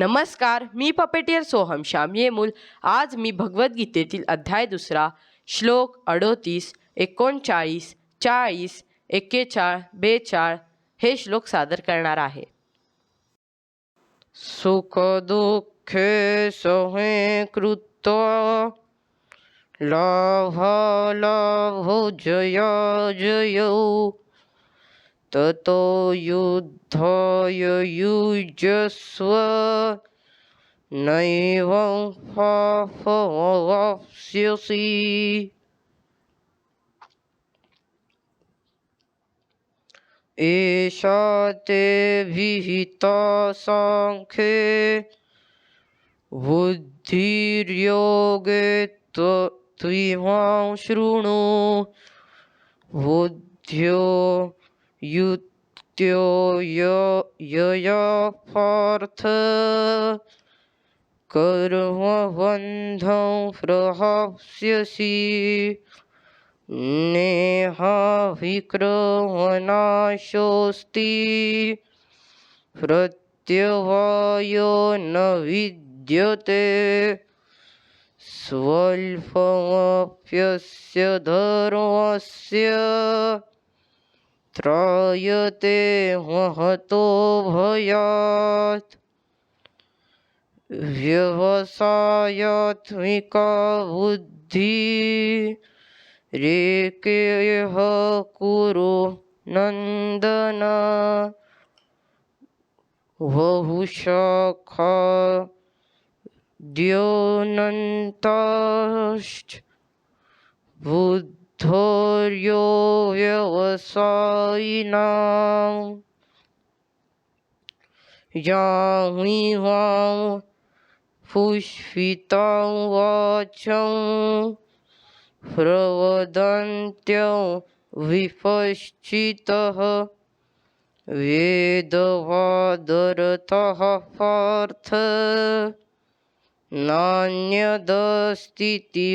नमस्कार मी पपेटियर सोहम श्याम येमूल आज मी भगवद्गीतेतील अध्याय दुसरा श्लोक अडोतीस एकोणचाळीस चाळीस एक्केचाळ बेचाळ हे श्लोक सादर करणार आहे. सुख दुःखे सोहे कृत लाभ लाभ जय जय. ततो युद्धाय युजस्व नैवं पापमवाप्स्यसि एषा ते विहिता साङ्ख्ये बुद्धिर्योगे त्व- त्विमां शृणु बुद्ध्यो युक्त्यो य- पार्थ कर्मबन्धं प्रहास्यसि नेहाभिक्रमनाशोऽस्ति प्रत्यवायो न विद्यते स्वल्पमप्यस्य धर्मस्य त्रायते महतो भयात्। व्यवसायात्मिका बुद्धि रेकेह कुरु नन्दन। बहुशाखा द्योनन्ताश्च बुद्धोर्यो व्यवसायिनाम् यामिमां पुष्पितां वाचं प्रवदन्त्यं पार्थ नान्यदस्तीति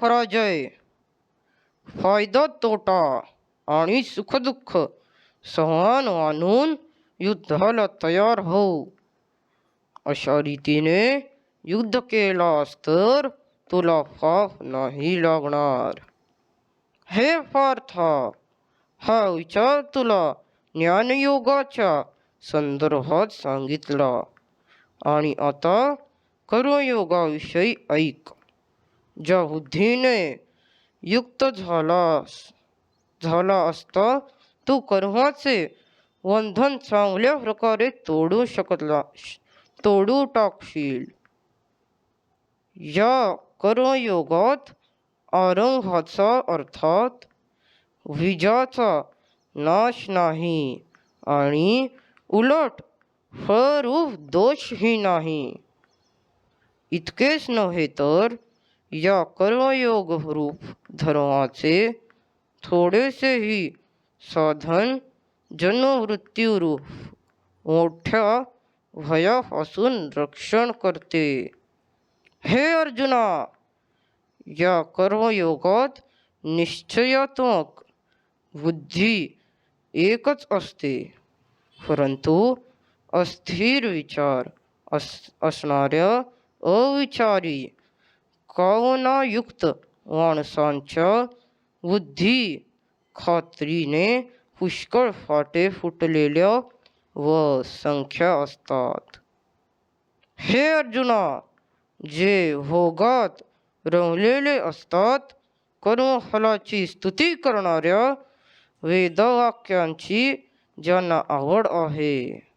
पराजय फायदा तोटा आणि सुखदुःख समान मानून युद्धाला तयार हो अशा रीतीने युद्ध केलास तर तुला पाप नाही लागणार हे पार्थ हा विचार तुला ज्ञानयोगाच्या संदर्भात सांगितला आणि आता कर्मयोगाविषयी ऐक ज्या बुद्धीने युक्त झालास झाला असता तू कर्माचे बंधन चांगल्या प्रकारे तोडू शकला तोडू टाकशील. या कर्मयोगात आरंभाचा अर्थात विजाचा नाश नाही आणि उलट फळरूप दोषही नाही. इतकेच नव्हे तर या कर्मयोग रूप धर्मा से थोडे से ही साधन जन्ममृत्यूरूप मोठ्या भयापासून रक्षण करते। हे अर्जुना, या कर्मयोगात निश्चयात्मक बुद्धी असते, परंतु अस्थिर विचार अस अविचारी कामनायुक्त माणसांच्या बुद्धी। खात्रीने पुष्कळ फाटे फुटलेल्या व संख्या असतात हे अर्जुना, जे भोगात रमलेले असतात, कर्मफलाची स्तुती करणाऱ्या वेदवाक्यांची ज्यांना आवड आहे.